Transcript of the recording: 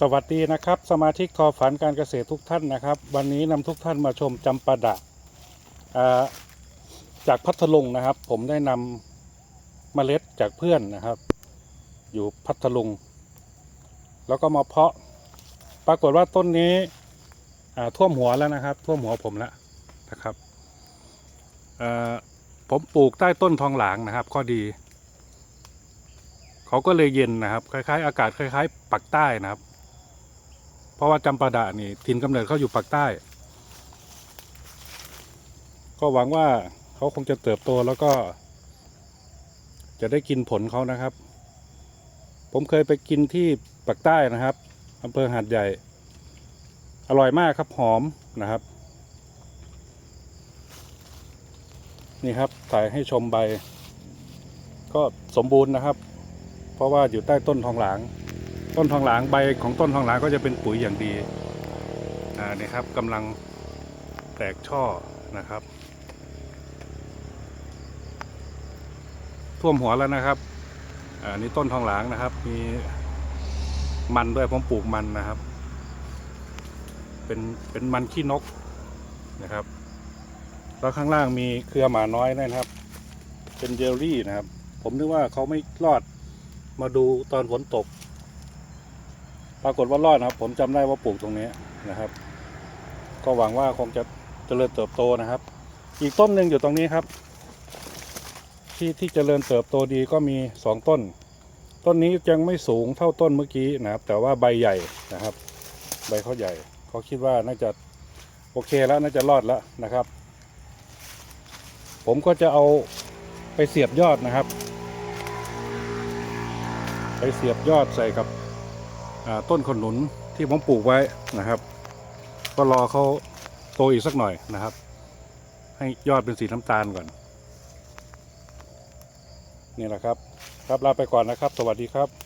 สวัสดีนะครับ สมาชิกคอฝันการเกษตรทุกท่านนะครับ วันนี้นำทุกท่านมาชมจำปาดะาจากพัทลุงนะครับ ผมได้นำเมล็ดจากเพื่อนนะครับ อยู่พัทลุง แล้วก็มาเพาะปรากฏว่าต้นนี้ท่วมหัวแล้วนะครับ ท่วมหัวผมแล้วนะครับผมปลูกใต้ต้นทองหลางนะครับ ข้อดี เขาก็เลยเย็นนะครับ คล้าย ๆ อากาศคล้าย ๆ ปักใต้นะครับ เพราะว่าจำปาดะนี่ถิ่นกำเนิดเขาอยู่ปักใต้ ก็หวังว่าเขาคงจะเติบโตแล้วก็ จะได้กินผลเขานะครับ ผมเคยไปกินที่ปักใต้นะครับอำเภอหาดใหญ่ อร่อยมากครับหอมนะครับ นี่ครับถ่ายให้ชมใบ ก็สมบูรณ์นะครับ เพราะว่าอยู่ใต้ต้นทองหลาง ต้นทองหลางใบของต้นทองหลางก็จะเป็นปุ๋ยอย่างดีอ่านี่ครับกำลังแตกช่อนะครับ ท่วมหัวแล้วนะครับอ่านี่ต้นทองหลางนะครับ มีมันด้วยผมปลูกมันนะครับ เป็นเป็นมันขี้นกนะครับ แล้วข้างล่างมีเครือหมาน้อยด้วยนะครับ เป็นเจลลี่นะครับ ผมนึกว่าเขาไม่รอดมาดูตอนฝนตก ปรากฏว่ารอดนะครับ ผมจำได้ว่าปลูกตรงนี้นะครับ ก็หวังว่าคงจะเจริญเติบโตนะครับ อีกต้นหนึ่งอยู่ตรงนี้ครับ ที่ที่เจริญเติบโตดีก็มีสองต้น ต้นนี้ยังไม่สูงเท่าต้นเมื่อกี้นะครับ แต่ว่าใบใหญ่นะครับ ใบเขาใหญ่เขาคิดว่าน่าจะโอเคแล้วน่าจะรอดแล้วนะครับ ผมก็จะเอาไปเสียบยอดนะครับ ไปเสียบยอดใส่กับ ต้นขนุนที่ผมปลูกไว้นะครับ ก็รอเขาโตอีกสักหน่อยนะครับ ให้ยอดเป็นสีน้ำตาลก่อน นี่แหละครับ ครับลาไปก่อนนะครับ สวัสดีครับ